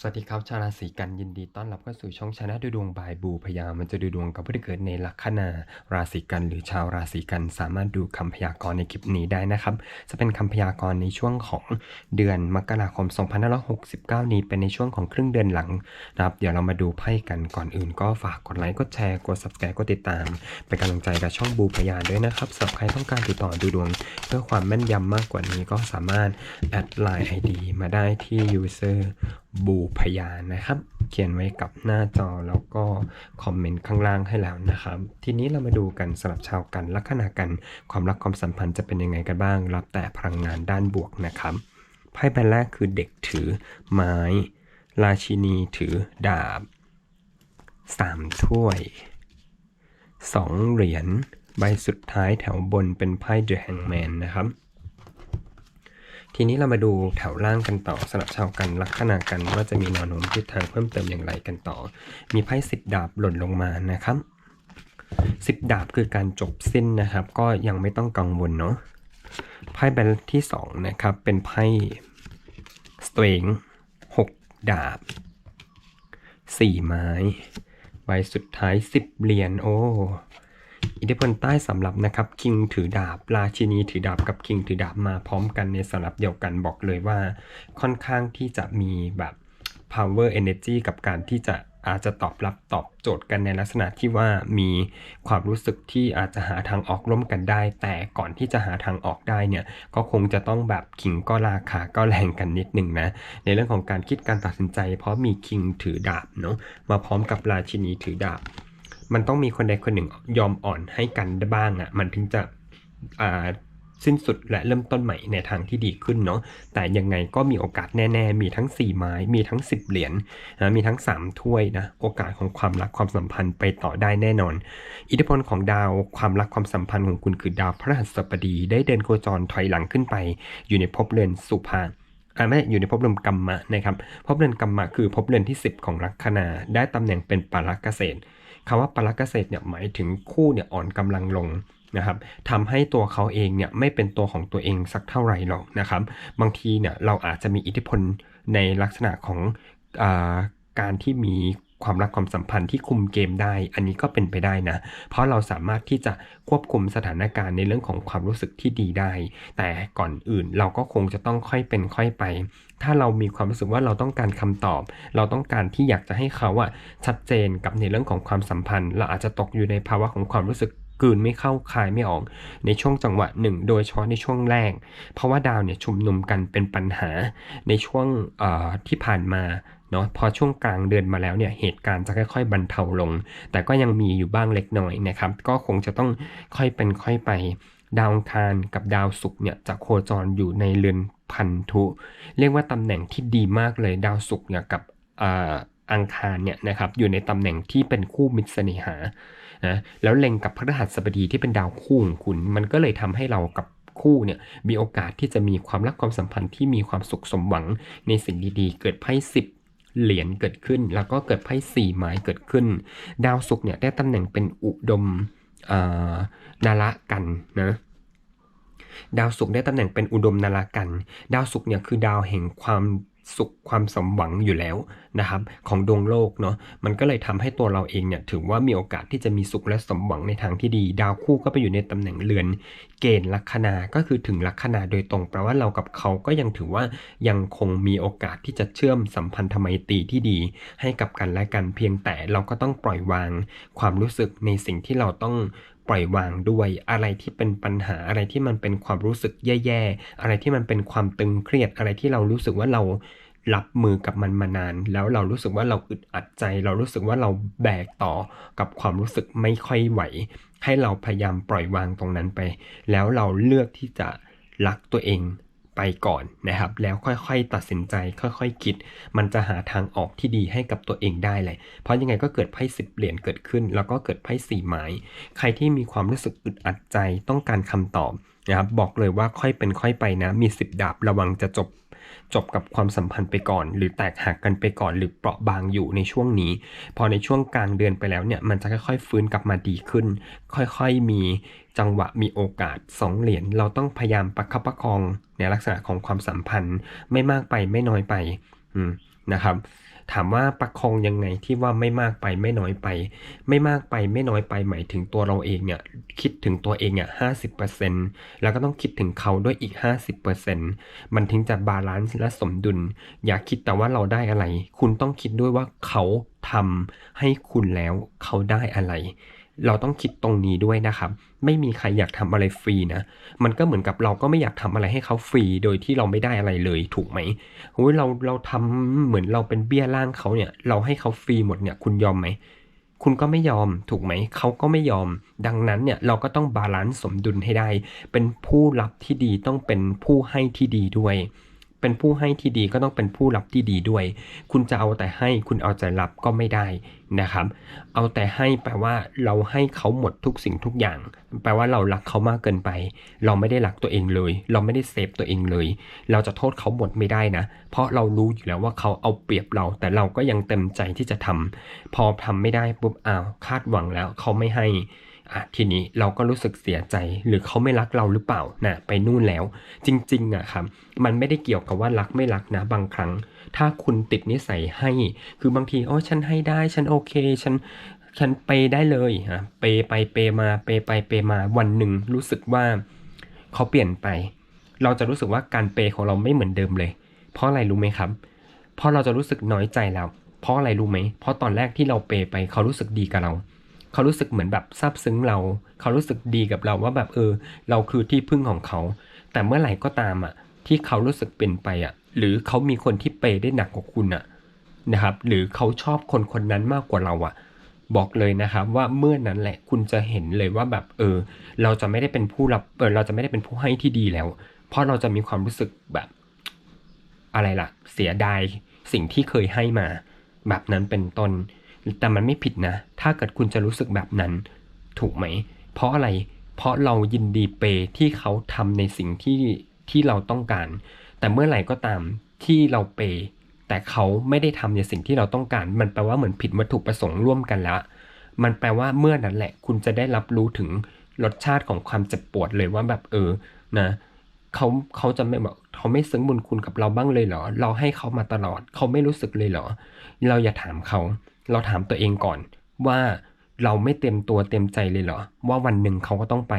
สวัสดีครับชาวราศีกันยินดีต้อนรับเข้าสู่ช่องชนะดูดวงบายบูพยามันจะดูดวงกับผู้ที่เกิดในลัคนาราศีกัน หรือชาวราศีกันสามารถดูคำพยากรณ์ในคลิปนี้ได้นะครับ จะเป็นคำพยากรณ์ในช่วงของเดือนมกราคม 2569 นี้เป็นในช่วงของครึ่งเดือนหลังนะครับ เดี๋ยวเรามาดูไพ่กันก่อนอื่น ก็ฝากกดไลค์กดแชร์กด subscribe กดติดตามเป็นกำลังใจกับช่องบูพยาด้วยนะครับสำหรับใครต้องการติดต่อดูดวง เพื่อความแม่นยำมากกว่านี้ก็สามารถแอดไลน์ ID มาได้ที่ user บูพยานนะครับ เขียนไว้กับหน้าจอแล้วก็คอมเมนต์ข้างล่างให้แล้วนะครับ ทีนี้เรามาดูกันสำหรับชาวกันลัคนากัน ความรักความสัมพันธ์จะเป็นยังไงกันบ้าง รับแต่พลังงานด้านบวกนะครับไพ่ใบแรกคือเด็กถือไม้ ราชินีถือดาบสามถ้วยสองเหรียญใบสุดท้ายแถวบนเป็นไพ่ The Hangman นะครับ ทีนี้เรามาดูแถวล่างกันต่อสำหรับชาวกันลัคนากันว่าจะมีแนวโน้มทิศทางเพิ่มเติมอย่างไรกันต่อ มีไพ่สิบดาบหล่นลงมานะครับสิบดาบคือการจบสิ้นนะครับ ก็ยังไม่ต้องกังวลเนาะไพ่ใบที่สองนะครับ เป็นไพ่สเตรงหกดาบสี่ไม้ใบสุดท้ายสิบเหรียญโอ้ อิทธิพลใต้สำหรับนะครับคิงถือดาบ ราชินีถือดาบกับคิงถือดาบมาพร้อมกันในสำหรับเดียวกันบอกเลยว่า ค่อนข้างที่จะมีแบบ power energy กับการที่จะอาจจะตอบรับตอบโจทย์กันในลักษณะที่ว่ามีความรู้สึกที่อาจจะหาทางออกร่วมกันได้ แต่ก่อนที่จะหาทางออกได้เนี่ยก็คงจะต้องแบบขิงก็ราคาก็แรงกันนิดหนึ่งนะในเรื่องของการคิดการตัดสินใจ เพราะมีคิงถือดาบเนาะมาพร้อมกับราชินีถือดาบ มันต้องมีคนใดคนหนึ่งยอมอ่อนให้กันได้บ้างอะ่ะ มันถึงจะอ่าสิ้นสุดและเริ่มต้นใหม่ในทางที่ดีขึ้นเนาะ แต่ยังไงก็มีโอกาสแน่ ๆ มีทั้ง 4 ไม้ มีทั้ง 10 เหรียญนะมีทั้ง 3 ถ้วยนะ โอกาสของความรักความสัมพันธ์ไปต่อได้แน่นอน อิทธิพลของดาวความรักความสัมพันธ์ของคุณคือดาวพฤหัสบดี ได้เดินโคจรถอยหลังขึ้นไป อยู่ในภพเรือนสุภาอ่าไม่อยู่ในภพเรือนกัมมะนะครับภพเรือนกัมมะคือภพเรือนที่ 10 ของลัคนาได้ตำแหน่งเป็นปารักเกษตร คำว่าปรักเกษตรเนี่ยหมายถึงคู่เนี่ยอ่อนกำลังลงนะครับทำให้ตัวเขาเองเนี่ยไม่เป็นตัวของตัวเองสักเท่าไหร่หรอกนะครับ บางทีเนี่ยเราอาจจะมีอิทธิพลในลักษณะของอาการที่มี ความรักความสัมพันธ์ที่คุมเกมได้ อันนี้ก็เป็นไปได้นะ เพราะเราสามารถที่จะควบคุมสถานการณ์ในเรื่องของความรู้สึกที่ดีได้ แต่ก่อนอื่นเราก็คงจะต้องค่อยเป็นค่อยไป ถ้าเรามีความรู้สึกว่าเราต้องการคำตอบ เราต้องการที่อยากจะให้เขาอะชัดเจนกับในเรื่องของความสัมพันธ์ เราอาจจะตกอยู่ในภาวะของความรู้สึกกืนไม่เข้าคายไม่ออก ในช่วงจังหวะหนึ่ง โดยเฉพาะในช่วงแรก เพราะว่าดาวเนี่ยชุมนุมกันเป็นปัญหาในช่วงที่ผ่านมา เนาะพอช่วงกลางเดือนมาแล้วเนี่ยเหตุการณ์จะค่อยๆ บรรเทาลง แต่ก็ยังมีอยู่บ้างเล็กน้อยนะครับ ก็คงจะต้องค่อยเป็นค่อยไปดาวคารกับดาวศุกร์เนี่ยจะโคจรอยู่ในเรือนพันธุ เรียกว่าตำแหน่งที่ดีมากเลยดาวศุกร์เนี่ยกับอังคารเนี่ยนะครับอยู่ในตำแหน่งที่เป็นคู่มิตรเสน่หานะแล้วเล็งกับพฤหัสบดีที่เป็นดาวคู่ของคุณ มันก็เลยทำให้เรากับคู่เนี่ยมีโอกาสที่จะมีความรักความสัมพันธ์ที่มีความสุขสมหวังในสิ่งดีๆ เกิดไพ่สิบ เหรียญเกิดขึ้น แล้วก็เกิดไพ่สี่ไม้เกิดขึ้น ดาวศุกร์เนี่ยได้ตำแหน่งเป็นอุดมนาระกันนะดาวศุกร์ได้ตำแหน่งเป็นอุดมนารากัน ดาวศุกร์เนี่ยคือดาวแห่งความ สุขความสมหวังอยู่แล้วนะครับของดวงโลกเนาะมันก็เลยทำให้ตัวเราเองเนี่ยถือว่ามีโอกาสที่จะมีสุขและสมหวังในทางที่ดี ดาวคู่ก็ไปอยู่ในตำแหน่งเรือน เกณฑ์ลัคนาก็คือถึงลัคนาโดยตรงแปลว่าเรากับเขาก็ยังถือว่ายังคงมีโอกาสที่จะเชื่อมสัมพันธไมตรีที่ดี ให้กับกันและกันเพียงแต่เราก็ต้องปล่อยวาง ความรู้สึกในสิ่งที่เราต้อง ปล่อยวางด้วยอะไรที่เป็นปัญหาอะไรที่มันเป็นความรู้สึกแย่ๆ อะไรที่มันเป็นความตึงเครียดอะไรที่เรารู้สึกว่าเรารับมือกับมันมานาน แล้วเรารู้สึกว่าเราอึดอัดใจ เรารู้สึกว่าเราแบกต่อกับความรู้สึกไม่ค่อยไหว ให้เราพยายามปล่อยวางตรงนั้นไป แล้วเราเลือกที่จะรักตัวเอง ไปก่อนนะครับ แล้วค่อยๆตัดสินใจ ค่อยๆคิด มันจะหาทางออกที่ดีให้กับตัวเองได้เลย เพราะยังไงก็เกิดไพ่สิบเหรียญเกิดขึ้น แล้วก็เกิดไพ่สี่ไม้ ใครที่มีความรู้สึกอึดอัดใจต้องการคำตอบนะครับบอกเลยว่าค่อยเป็นค่อยไปนะ มีสิบดาบระวังจะจบ จบกับความสัมพันธ์ไปก่อน หรือแตกหักกันไปก่อน หรือเปราะบางอยู่ในช่วงนี้ พอในช่วงกลางเดือนไปแล้วเนี่ยมันจะค่อยๆฟื้นกลับมาดีขึ้น ค่อยๆมีจังหวะมีโอกาส2เหรียญเราต้องพยายามประคับประคองในลักษณะของความสัมพันธ์ไม่มากไปไม่น้อยไปนะครับ ถามว่าประคองยังไงที่ว่าไม่มากไปไม่น้อยไป ไม่มากไปไม่น้อยไปหมายถึงตัวเราเองเนี่ยคิดถึงตัวเองอะห้าสิบเปอร์เซ็นต์แล้วก็ต้องคิดถึงเขาด้วยอีกห้าสิบเปอร์เซ็นต์มันถึงจะบาลานซ์และสมดุล อย่าคิดแต่ว่าเราได้อะไร คุณต้องคิดด้วยว่าเขาทำให้คุณแล้วเขาได้อะไร เราต้องคิดตรงนี้ด้วยนะครับ ไม่มีใครอยากทำอะไรฟรีนะ มันก็เหมือนกับเราก็ไม่อยากทำอะไรให้เขาฟรี โดยที่เราไม่ได้อะไรเลยถูกไหมโอ้ยเราเราทำเหมือนเราเป็นเบี้ยล่างเขาเนี่ย เราให้เขาฟรีหมดเนี่ย คุณยอมไหม คุณก็ไม่ยอมถูกไหม เขาก็ไม่ยอม ดังนั้นเนี่ยเราก็ต้องบาลานซ์สมดุลให้ได้ เป็นผู้รับที่ดีต้องเป็นผู้ให้ที่ดีด้วย เป็นผู้ให้ที่ดีก็ต้องเป็นผู้รับที่ดีด้วย คุณจะเอาแต่ให้คุณเอาแต่รับก็ไม่ได้นะครับ เอาแต่ให้แปลว่าเราให้เขาหมดทุกสิ่งทุกอย่าง แปลว่าเรารักเขามากเกินไป เราไม่ได้รักตัวเองเลย เราไม่ได้เซฟตัวเองเลย เราจะโทษเขาหมดไม่ได้นะ เพราะเรารู้อยู่แล้วว่าเขาเอาเปรียบเรา แต่เราก็ยังเต็มใจที่จะทำพอทำไม่ได้ปุ๊บอ้าวคาดหวังแล้วเขาไม่ให้ อะทีนี้เราก็รู้สึกเสียใจหรือเขาไม่รักเราหรือเปล่านะไปนู่นแล้ว จริงๆอะครับมันไม่ได้เกี่ยวกับว่ารักไม่รักนะบางครั้ง ถ้าคุณติดนิสัยให้ คือบางทีโอ้ฉันให้ได้ฉันโอเคฉันฉันเปย์ได้เลยฮะเปย์ไปเปย์มาเปย์ไปเปย์มาวันหนึ่งรู้สึกว่าเขาเปลี่ยนไป เราจะรู้สึกว่าการเปย์ของเราไม่เหมือนเดิมเลย เพราะอะไรรู้ไหมครับ เพราะเราจะรู้สึกน้อยใจแล้ว เพราะอะไรรู้ไหมเพราะตอนแรกที่เราเปย์ไปเขารู้สึกดีกับเรา เขารู้สึกเหมือนแบบซาบซึ้งเรา เขารู้สึกดีกับเราว่าแบบเออ เราคือที่พึ่งของเขา แต่เมื่อไหร่ก็ตามอะ ที่เขารู้สึกเปลี่ยนไปอะ หรือเขามีคนที่เปได้หนักกว่าคุณอะนะครับ หรือเขาชอบคนคนนั้นมากกว่าเราอะ บอกเลยนะครับว่าเมื่อนั้นแหละคุณจะเห็นเลยว่าแบบเออ เราจะไม่ได้เป็นผู้รับเออเราจะไม่ได้เป็นผู้ให้ที่ดีแล้ว เพราะเราจะมีความรู้สึกแบบ อะไรล่ะ เสียดายสิ่งที่เคยให้มา แบบนั้นเป็นต้น แต่มันไม่ผิดนะ ถ้าเกิดคุณจะรู้สึกแบบนั้น ถูกไหม เพราะอะไร เพราะเรายินดีเปย์ที่เขาทำในสิ่งที่ที่เราต้องการ แต่เมื่อไหร่ก็ตามที่เราเปย์แต่เขาไม่ได้ทำในสิ่งที่เราต้องการ มันแปลว่าเหมือนผิดวัตถุประสงค์ร่วมกันแล้ว มันแปลว่าเมื่อนั้นแหละ คุณจะได้รับรู้ถึงรสชาติของความเจ็บปวดเลยว่าแบบเออ นะเขาเขาจะไม่บอกเขาไม่ซึ้งบุญคุณกับเราบ้างเลยเหรอ เราให้เขามาตลอด เขาไม่รู้สึกเลยเหรอ เราอย่าถามเขา เราถามตัวเองก่อน ว่าเราไม่เต็มตัวเต็มใจเลยเหรอ ว่าวันหนึ่งเขาก็ต้องไป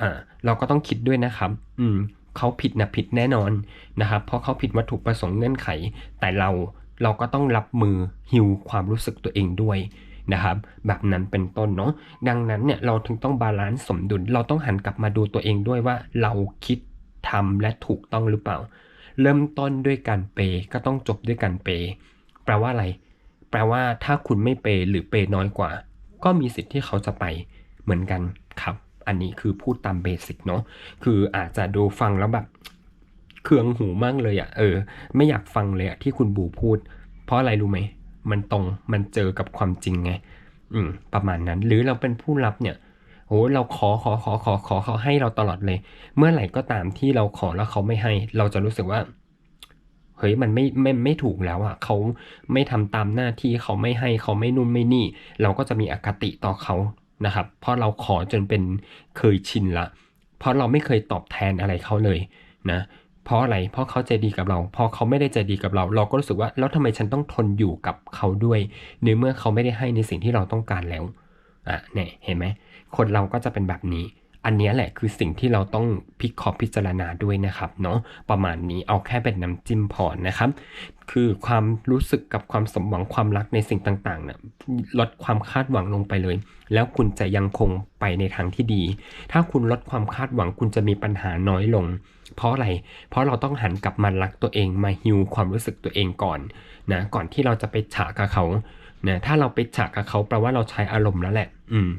อ่า เราก็ต้องคิดด้วยนะครับ อืมเขาผิดนะผิดแน่นอนนะครับ เพราะเขาผิดวัตถุประสงค์เงื่อนไข แต่เราเราก็ต้องรับมือฮิวความรู้สึกตัวเองด้วยนะครับ แบบนั้นเป็นต้นเนาะดังนั้นเนี่ยเราถึงต้องบาลานซ์สมดุล เราต้องหันกลับมาดูตัวเองด้วยว่าเราคิดทำและถูกต้องหรือเปล่า เริ่มต้นด้วยการเปย์ก็ต้องจบด้วยการเปย์แปลว่าอะไร แปลว่าถ้าคุณไม่เปย์หรือเปย์น้อยกว่า ก็มีสิทธิ์ที่เขาจะไปเหมือนกันครับ อันนี้คือพูดตามเบสิกเนาะคืออาจจะดูฟังแล้วแบบเคืองหูมากเลยอะ่ะเออ ไม่อยากฟังเลยอะที่คุณบูพูด เพราะอะไรรู้ไหมมันตรงมันเจอกับความจริงไง อืม ประมาณนั้น หรือเราเป็นผู้รับเนี่ยโอ้เราขอขอขอขอขอเขาให้เราตลอดเลย เมื่อไหร่ก็ตามที่เราขอแล้วเขาไม่ให้ เราจะรู้สึกว่า เฮ้ยมันไม่ไม่ไม่ถูกแล้วอะเขาไม่ทำตามหน้าที่เขาไม่ให้เขาไม่นุ่นไม่นี่ เราก็จะมีอคติต่อเขานะครับ เพราะเราขอจนเป็นเคยชินละ เพราะเราไม่เคยตอบแทนอะไรเขาเลยนะเพราะอะไร เพราะเขาใจดีกับเรา พอเขาไม่ได้ใจดีกับเรา เราก็รู้สึกว่า แล้วทำไมฉันต้องทนอยู่กับเขาด้วย ในเมื่อเขาไม่ได้ให้ในสิ่งที่เราต้องการแล้ว อะ เนี่ย เห็นไหม คนเราก็จะเป็นแบบนี้ อันนี้แหละคือสิ่งที่เราต้องพิเคราะห์พิจารณาด้วยนะครับเนาะประมาณนี้เอาแค่เป็นน้ำจิ้มพอนะครับ คือความรู้สึกกับความสมหวังความรักในสิ่งต่างๆเนี่ยลดความคาดหวังลงไปเลย แล้วคุณจะยังคงไปในทางที่ดี ถ้าคุณลดความคาดหวังคุณจะมีปัญหาน้อยลง เพราะอะไร เพราะเราต้องหันกลับมารักตัวเองมาฮิวความรู้สึกตัวเองก่อนนะก่อนที่เราจะไปฉะกับเขานะถ้าเราไปฉะกับเขาแปลว่าเราใช้อารมณ์แล้วแหละ อืม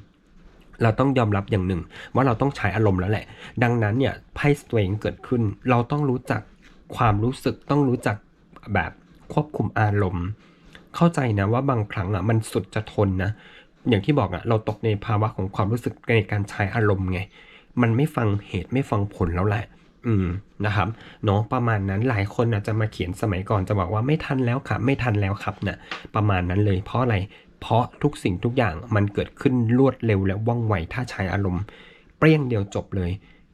เราต้องยอมรับอย่างหนึ่ง ว่าเราต้องใช้อารมณ์แล้วแหละ ดังนั้นเนี่ยไพ่ตัวเองเกิดขึ้น เราต้องรู้จักความรู้สึกต้องรู้จักแบบควบคุมอารมณ์ เข้าใจนะว่าบางครั้งอะมันสุดจะทนนะอย่างที่บอกอะเราตกในภาวะของความรู้สึกในการใช้อารมณ์ไง มันไม่ฟังเหตุไม่ฟังผลแล้วแหละ อืมนะครับเนาะประมาณนั้นหลายคนอาจจะมาเขียนสมัยก่อนจะบอกว่าไม่ทันแล้วครับ ไม่ทันแล้วครับนะ่ะประมาณนั้นเลยเพราะอะไร เพราะทุกสิ่งทุกอย่างมันเกิดขึ้นรวดเร็วและว่องไวถ้าใช้อารมณ์ เปรี้ยงเดียวจบเลย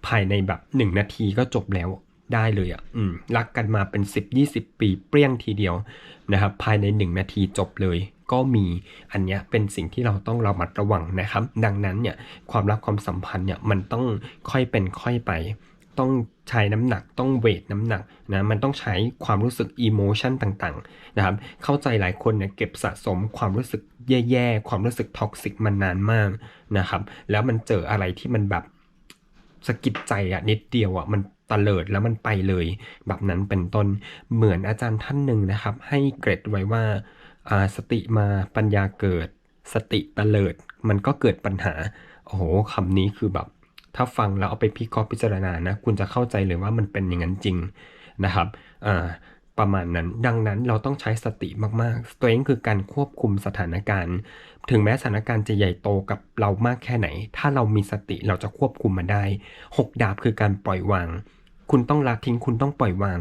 ภายในแบบหนึ่งนาทีก็จบแล้วได้เลยอะ่ะอืมรักกันมาเป็น 10-20 ปีเปรี้ยงทีเดียวนะครับ ภายใน 1 นาทีจบเลย ก็มีอันเนี้ยเป็นสิ่งที่เราต้องระมัดระวังนะครับ ดังนั้นเนี่ยความรักความสัมพันธ์เนี่ยมันต้องค่อยเป็นค่อยไป ต้องใช้น้ำหนักต้องเวทน้ำหนักนะมันต้องใช้ความรู้สึกอิโมชันต่างๆนะครับเข้าใจหลายคนเนี่ยเก็บสะสมความรู้สึกแย่ๆ ความรู้สึกท็อกซิกมานานมากนะครับแล้วมันเจออะไรที่มันแบบสะกิดใจอะนิดเดียวอะมันตะเลิดแล้วมันไปเลยแบบนั้นเป็นต้นเหมือนอาจารย์ท่านหนึ่งนะครับ ให้เกรดไว้ว่าอ่าสติมาปัญญาเกิด สติตะเลิด มันก็เกิดปัญหาโอ้โหคำนี้คือแบบ ถ้าฟังแล้วเอาไปพิเคราะห์พิจารณานะคุณจะเข้าใจเลยว่ามันเป็นอย่างนั้นจริงนะครับประมาณนั้น ดังนั้นเราต้องใช้สติมากๆ ตัวเองคือการควบคุมสถานการณ์ ถึงแม้สถานการณ์จะใหญ่โตกับเรามากแค่ไหน ถ้าเรามีสติเราจะควบคุมมันได้หกดาบคือการปล่อยวาง คุณต้องละทิ้งคุณต้องปล่อยวาง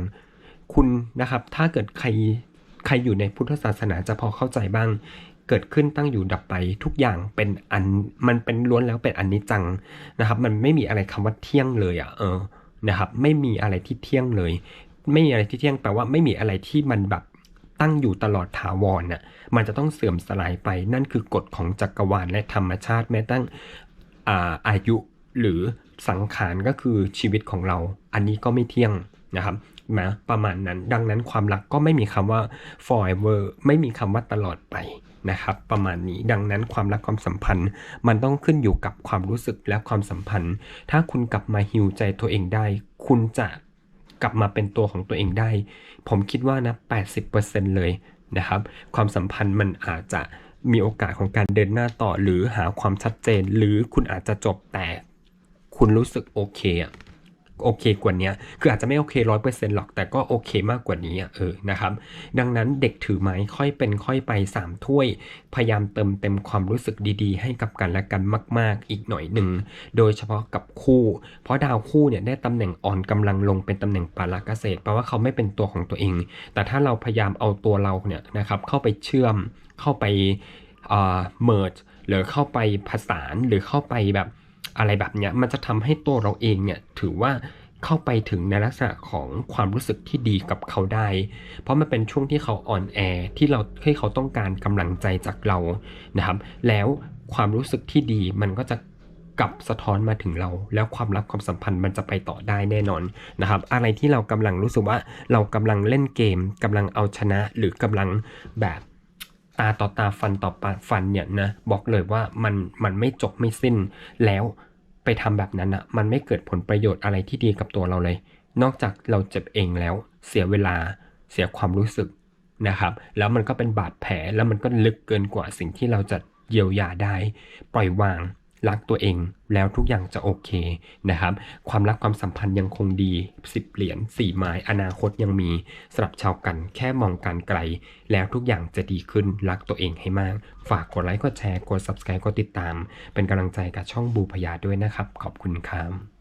คุณนะครับ ถ้าเกิดใครใครอยู่ในพุทธศาสนาจะพอเข้าใจบ้าง เกิดขึ้นตั้งอยู่ดับไปทุกอย่างเป็นอันมันเป็นล้วนแล้วเป็นอันนิจจังนะครับ มันไม่มีอะไรคำว่าเที่ยงเลยอะ่ะเออนะครับไม่มีอะไรที่เที่ยงเลย ไม่มีอะไรที่เที่ยงแปลว่าไม่มีอะไรที่มันแบบตั้งอยู่ตลอดถาวรน่ะมันจะต้องเสื่อมสลายไปนั่นคือกฎของจักรวาลและธรรมชาติแม้ตั้งอาอายุหรือสังขารก็คือชีวิตของเรา อันนี้ก็ไม่เที่ยงนะครับนะประมาณนั้นดังนั้นความรักก็ไม่มีคำว่า forever ไม่มีคำว่าตลอดไป นะครับประมาณนี้ดังนั้นความรักความสัมพันธ์ มันต้องขึ้นอยู่กับความรู้สึกและความสัมพันธ์ ถ้าคุณกลับมาฮิวใจตัวเองได้ คุณจะกลับมาเป็นตัวของตัวเองได้ ผมคิดว่านะ 80%เลยนะครับ ความสัมพันธ์มันอาจจะมีโอกาสของการเดินหน้าต่อหรือหาความชัดเจน หรือคุณอาจจะจบแต่คุณรู้สึกโอเคอะ โอเคกว่านี้คืออาจจะไม่โอเคร้อยเปอร์เซ็นต์หรอกแต่ก็โอเคมากกว่านี้เออนะครับ ดังนั้นเด็กถือไม้ค่อยเป็นค่อยไป 3 ถ้วย พยายามเติมเต็มความรู้สึกดีๆ ให้กับกันและกันมาก ๆ อีกหน่อยหนึ่ง โดยเฉพาะกับคู่ เพราะดาวคู่เนี่ยได้ตำแหน่งอ่อนกำลังลงเป็นตำแหน่งปาราเกษตรแปลว่าเขาไม่เป็นตัวของตัวเอง แต่ถ้าเราพยายามเอาตัวเราเนี่ยนะครับเข้าไปเชื่อมเข้าไปเอ่อ merge หรือเข้าไปผสานหรือเข้าไปแบบ อะไรแบบเนี้ยมันจะทำให้ตัวเราเองเนี่ยถือว่าเข้าไปถึงในลักษณะของความรู้สึกที่ดีกับเขาได้ เพราะมันเป็นช่วงที่เขาอ่อนแอที่เราให้เขาต้องการกำลังใจจากเรานะครับ แล้วความรู้สึกที่ดีมันก็จะกลับสะท้อนมาถึงเรา แล้วความรักความสัมพันธ์มันจะไปต่อได้แน่นอนนะครับ อะไรที่เรากำลังรู้สึกว่าเรากำลังเล่นเกมกำลังเอาชนะ หรือกำลังแบบตาต่อตาฟันต่อฟันเนี่ยนะบอกเลยว่ามันมันไม่จบไม่สิ้นแล้ว ไปทำแบบนั้นอะมันไม่เกิดผลประโยชน์อะไรที่ดีกับตัวเราเลย นอกจากเราเจ็บเองแล้ว เสียเวลา เสียความรู้สึกนะครับ แล้วมันก็เป็นบาดแผลแล้วมันก็ลึกเกินกว่าสิ่งที่เราจะเยียวยาได้ ปล่อยวาง รักตัวเองแล้วทุกอย่างจะโอเคนะครับ ความรักความสัมพันธ์ยังคงดี 10 เหรียญ4ไม้อนาคตยังมีสำหรับชาวกันแค่มองการไกล แล้วทุกอย่างจะดีขึ้นรักตัวเองให้มาก ฝากกดไลค์กดแชร์กด subscribe กดติดตาม เป็นกำลังใจกับช่องบูพยาด้วยนะครับ ขอบคุณครับ